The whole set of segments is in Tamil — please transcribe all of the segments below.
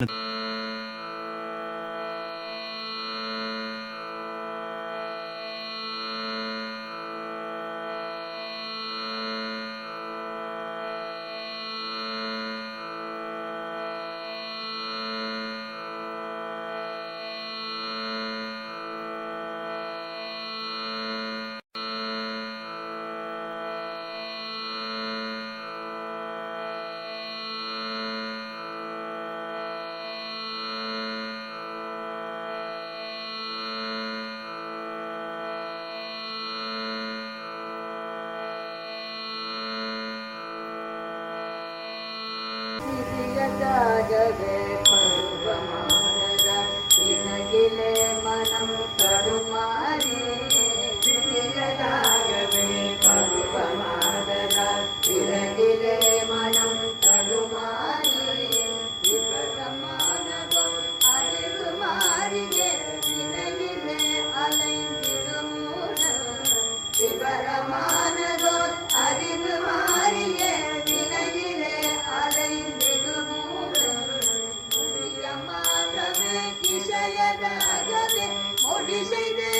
you சிறியதாகவே பருவமானதா இனகிலே மனம் தடுமாறி இசையதாகவே மொழி செய்து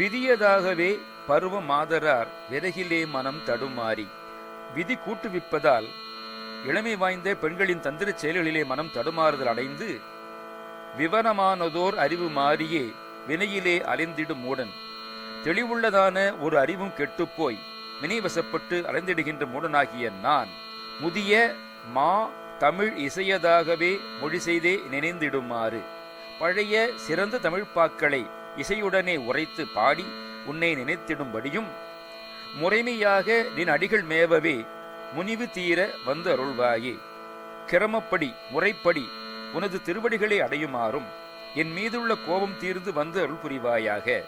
விதியதாகவே பருவ மாதரார் விறகிலே மனம் தடுமாறி. விதி கூட்டுவிப்பதால் இளமை வாய்ந்த பெண்களின் தந்திரச் செயல்களிலே மனம் தடுமாறுதல் அடைந்து விவரமானதோர் அறிவு மாறியே வினையிலே அலைந்திடும் மூடன். தெளிவுள்ளதான ஒரு அறிவும் கெட்டுப்போய் வினைவசப்பட்டு அலைந்திடுகின்ற மூடனாகிய நான் முதிய மா தமிழ் இசையதாகவே மொழி செய்தே நினைந்திடுமாறு. பழைய சிறந்த தமிழ்ப்பாக்களை இசையுடனே உரைத்து பாடி உன்னை நினைத்திடும்படியும் முறைமையாக நின் அடிகள் மேவவே முனிவு தீர வந்து அருள்வாயே கிரமப்படி முறைப்படி உனது திருவடிகளை அடையுமாறும் என் மீதுள்ள கோபம் தீர்ந்து வந்து அருள் புரிவாயாக.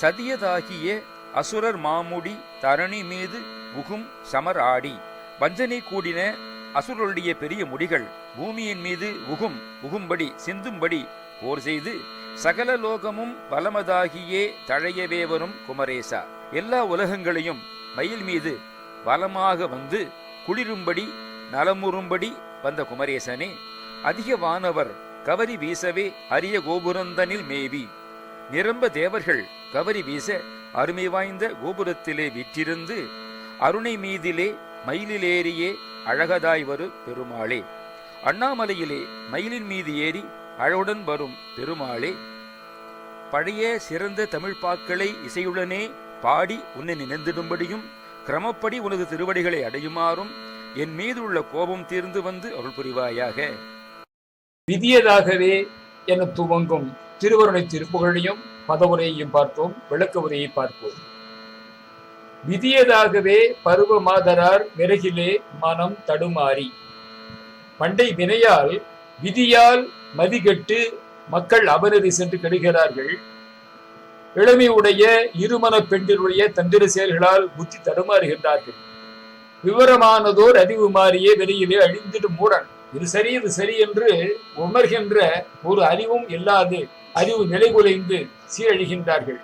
சதியதாகிய அசுரர் மாமுடி தரணி மீது உகும் சமர் ஆடி வஞ்சனை கூடின அசுரருடைய பெரிய முடிகள் பூமியின் மீது உகும் உகும்படி சிந்தும்படி போர் செய்து சகல லோகமும் வலமதாகியே தழையவே வரும் குமரேசா. எல்லா உலகங்களையும் மயில் மீது வலமாக வந்து குளிரும்படி நலமுறும்படி வந்த குமரேசனே அதிக வானவர் கவரி வீசவே அரிய கோபுரந்தனில் மேவி. நிரம்ப தேவர்கள் கவரி வீச அருமை வாய்ந்த கோபுரத்திலே விற்றிருந்து அருணை மீதிலே மயிலிலேறியே அழகதாய் வரு பெருமாளே. அண்ணாமலையிலே மயிலின் மீது ஏறி அழகுடன் வரும் பெருமாளே பழைய சிறந்த தமிழ்ப்பாக்களை இசையுடனே பாடி உன்னை நினைந்திடும்படியும் கிரமப்படி உனது திருவடிகளை அடையுமாறும் என் மீது உள்ள கோபம் தீர்ந்து வந்து அருள் புரிவாயாக. விதியதாகவே என துவங்கும் திருவருணை திருப்புகழையும் பதவுரையையும் பார்ப்போம் விளக்க உரையை பார்ப்போம். விதியதாகவே பருவ மாதரார் விறகிலே மனம் தடுமாறி பண்டை வினையால் விதியால் மதிகெட்டு மக்கள் அபரதி சென்று கெடுகிறார்கள். இளமையுடைய இருமன பெண்களுடைய தந்திர செயல்களால் புத்தி தடுமாறுகின்றார்கள். விவரமானதோர் அறிவு மாறியே வெளியிலே அழிந்திடும் மூடன். இது சரி இது சரி என்று உணர்கின்ற ஒரு அறிவும் இல்லாது அறிவு நிலைகுலைந்து சீரழிகின்றார்கள்.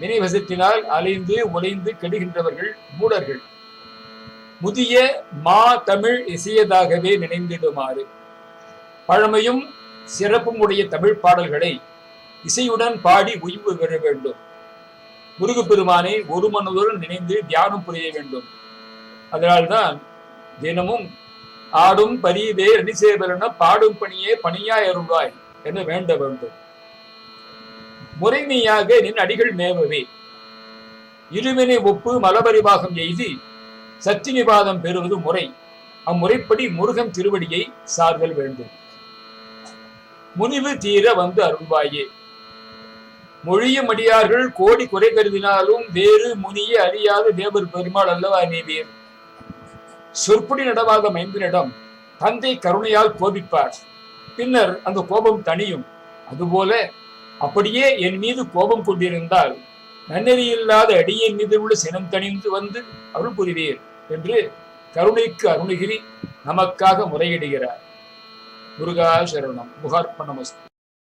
வினைவசத்தினால் அலைந்து உலைந்து கெடுகின்றவர்கள் மூடர்கள். முதிய மா தமிழ் இசையதாகவே நினைந்திடுமாறு. பழமையும் சிறப்பும் உடைய தமிழ் பாடல்களை இசையுடன் பாடி உய்வு பெற வேண்டும். முருகப்பெருமானை ஒரு மனதுடன் நினைந்து தியானம் புரிய வேண்டும். அதனால்தான் தினமும் ஆடும் பரிவே அணிசேவரன பாடும் பணியே பணியாய் அருள்வாய் என வேண்ட வேண்டும். முறைமையாக நின் அடிகள் மேவவே. இருவினை ஒப்பு மலபரிவாகம் எய்தி சத்தினிவாதம் பெறுவது முறை. அம்முறைப்படி முருகன் திருவடியை சார்தல் வேண்டும். முனிவு தீர வந்து அருள்வாயே. மொழியும் அடியார்கள் கோடி குறை கருதினாலும் வேறு முனிய அறியாத தேவர் பெருமாள் அல்லவா நீவீர் சொற்படி நடவாக மைந்தனிடம் தந்தை கருணையால் கோபிப்பார். பின்னர் அந்த கோபம் தணியும். அதுபோல அப்படியே என் மீது கோபம் கொண்டிருந்தால் நன்னெறியில்லாத அடியின் மீது உள்ள சினம் தணிந்து வந்து அருள் புரிவீர் என்று கருணைக்கு அருணகிரி நமக்காக முறையிடுகிறார். முருகா சரணம். முகார்ப்பணமஸ்து